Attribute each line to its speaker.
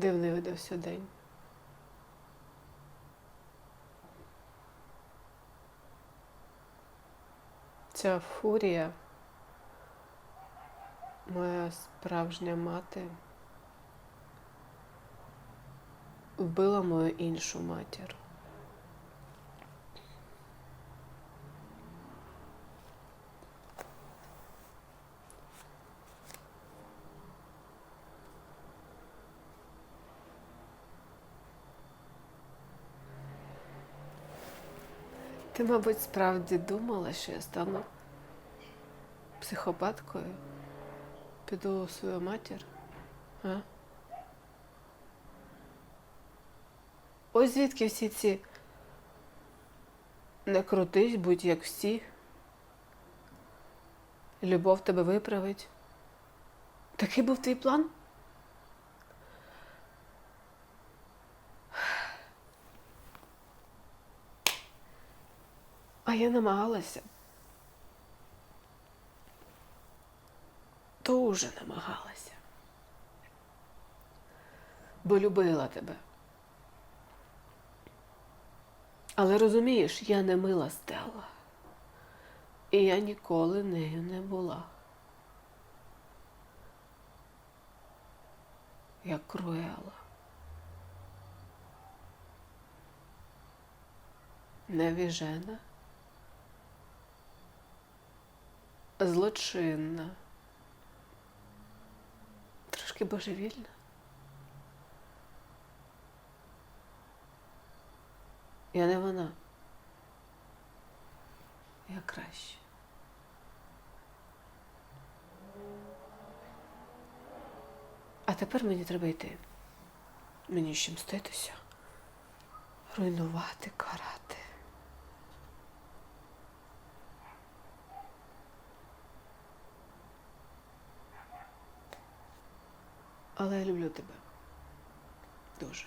Speaker 1: Дивний видався день. Ця фурія, моя справжня мати, вбила мою іншу матір. Ти, мабуть, справді думала, що я стану психопаткою? Піду свою матір? А? Ось звідки всі ці не крутись, будь як всі. Любов тебе виправить. Такий був твій план? А я намагалася. Дуже намагалася. Бо любила тебе. Але розумієш, я не мила Стелла. І я ніколи нею не була. Я круела. Невіжена. Злочинна. Трошки божевільна. Я не вона. Я краще. А тепер мені треба йти. Мені ще мститися. Руйнувати, карати. Але я люблю тебе. Дуже.